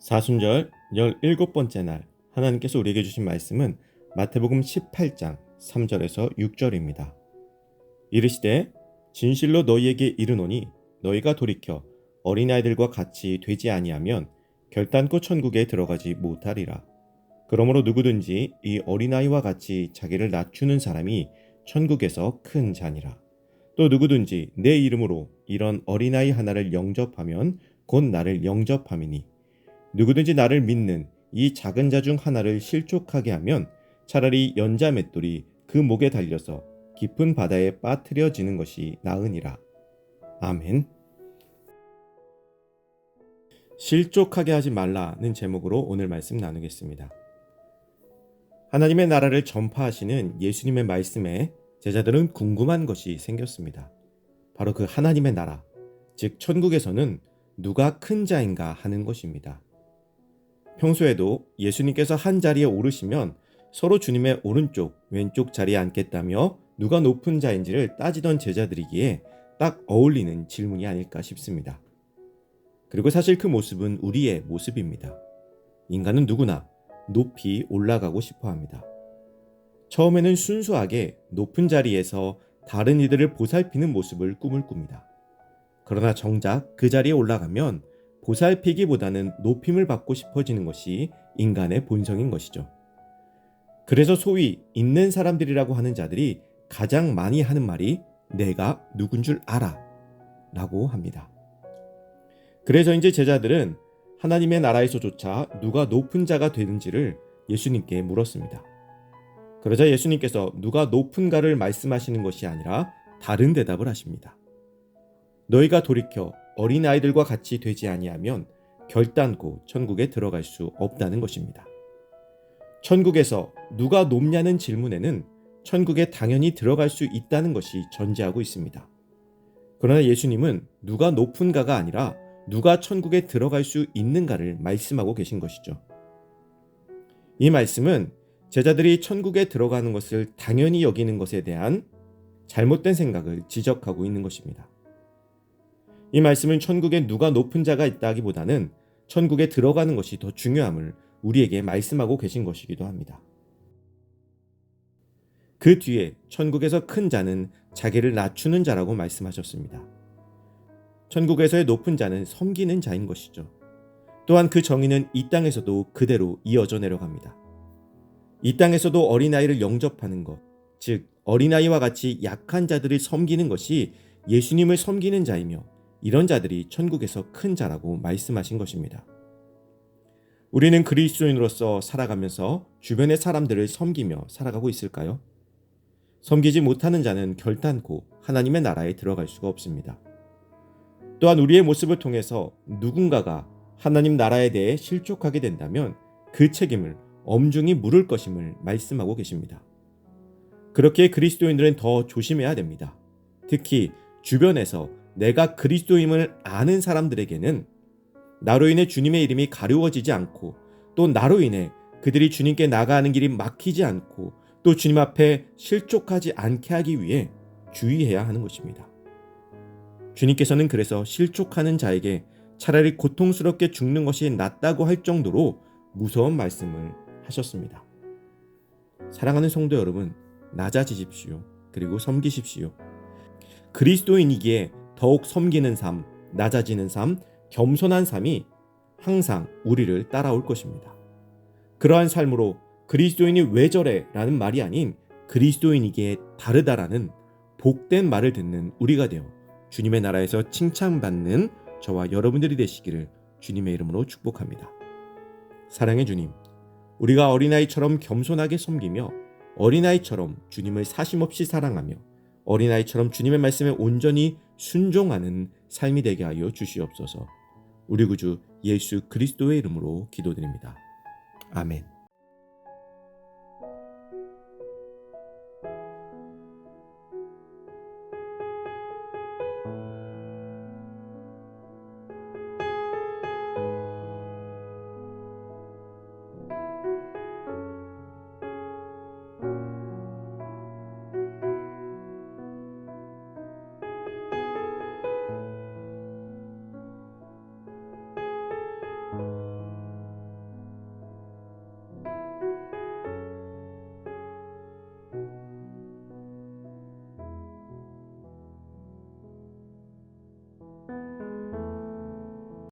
사순절 17번째 날 하나님께서 우리에게 주신 말씀은 마태복음 18장 3절에서 6절입니다. 이르시되 진실로 너희에게 이르노니 너희가 돌이켜 어린아이들과 같이 되지 아니하면 결단코 천국에 들어가지 못하리라. 그러므로 누구든지 이 어린아이와 같이 자기를 낮추는 사람이 천국에서 큰 자니라. 또 누구든지 내 이름으로 이런 어린아이 하나를 영접하면 곧 나를 영접함이니 누구든지 나를 믿는 이 작은 자 중 하나를 실족하게 하면 차라리 연자 맷돌이 그 목에 달려서 깊은 바다에 빠뜨려지는 것이 나으니라. 아멘. 실족하게 하지 말라는 제목으로 오늘 말씀 나누겠습니다. 하나님의 나라를 전파하시는 예수님의 말씀에 제자들은 궁금한 것이 생겼습니다. 바로 그 하나님의 나라, 즉 천국에서는 누가 큰 자인가 하는 것입니다. 평소에도 예수님께서 한 자리에 오르시면 서로 주님의 오른쪽, 왼쪽 자리에 앉겠다며 누가 높은 자인지를 따지던 제자들이기에 딱 어울리는 질문이 아닐까 싶습니다. 그리고 사실 그 모습은 우리의 모습입니다. 인간은 누구나 높이 올라가고 싶어 합니다. 처음에는 순수하게 높은 자리에서 다른 이들을 보살피는 모습을 꿈을 꿉니다. 그러나 정작 그 자리에 올라가면 보살피기보다는 높임을 받고 싶어지는 것이 인간의 본성인 것이죠. 그래서 소위 있는 사람들이라고 하는 자들이 가장 많이 하는 말이 내가 누군 줄 알아 라고 합니다. 그래서 이제 제자들은 하나님의 나라에서조차 누가 높은 자가 되는지를 예수님께 물었습니다. 그러자 예수님께서 누가 높은가를 말씀하시는 것이 아니라 다른 대답을 하십니다. 너희가 돌이켜 어린 아이들과 같이 되지 아니하면 결단코 천국에 들어갈 수 없다는 것입니다. 천국에서 누가 높냐는 질문에는 천국에 당연히 들어갈 수 있다는 것이 전제하고 있습니다. 그러나 예수님은 누가 높은가가 아니라 누가 천국에 들어갈 수 있는가를 말씀하고 계신 것이죠. 이 말씀은 제자들이 천국에 들어가는 것을 당연히 여기는 것에 대한 잘못된 생각을 지적하고 있는 것입니다. 이 말씀은 천국에 누가 높은 자가 있다기보다는 천국에 들어가는 것이 더 중요함을 우리에게 말씀하고 계신 것이기도 합니다. 그 뒤에 천국에서 큰 자는 자기를 낮추는 자라고 말씀하셨습니다. 천국에서의 높은 자는 섬기는 자인 것이죠. 또한 그 정의는 이 땅에서도 그대로 이어져 내려갑니다. 이 땅에서도 어린아이를 영접하는 것, 즉 어린아이와 같이 약한 자들을 섬기는 것이 예수님을 섬기는 자이며 이런 자들이 천국에서 큰 자라고 말씀하신 것입니다. 우리는 그리스도인으로서 살아가면서 주변의 사람들을 섬기며 살아가고 있을까요? 섬기지 못하는 자는 결단코 하나님의 나라에 들어갈 수가 없습니다. 또한 우리의 모습을 통해서 누군가가 하나님 나라에 대해 실족하게 된다면 그 책임을 엄중히 물을 것임을 말씀하고 계십니다. 그렇게 그리스도인들은 더 조심해야 됩니다. 특히 주변에서 내가 그리스도임을 아는 사람들에게는 나로 인해 주님의 이름이 가려워지지 않고 또 나로 인해 그들이 주님께 나가는 길이 막히지 않고 또 주님 앞에 실족하지 않게 하기 위해 주의해야 하는 것입니다. 주님께서는 그래서 실족하는 자에게 차라리 고통스럽게 죽는 것이 낫다고 할 정도로 무서운 말씀을 하셨습니다. 사랑하는 성도 여러분, 낮아지십시오. 그리고 섬기십시오. 그리스도인이기에 더욱 섬기는 삶, 낮아지는 삶, 겸손한 삶이 항상 우리를 따라올 것입니다. 그러한 삶으로 그리스도인이 왜 저래? 라는 말이 아닌 그리스도인이기에 다르다라는 복된 말을 듣는 우리가 되어 주님의 나라에서 칭찬받는 저와 여러분들이 되시기를 주님의 이름으로 축복합니다. 사랑의 주님, 우리가 어린아이처럼 겸손하게 섬기며 어린아이처럼 주님을 사심없이 사랑하며 어린아이처럼 주님의 말씀에 온전히 순종하는 삶이 되게 하여 주시옵소서. 우리 구주 예수 그리스도의 이름으로 기도드립니다. 아멘.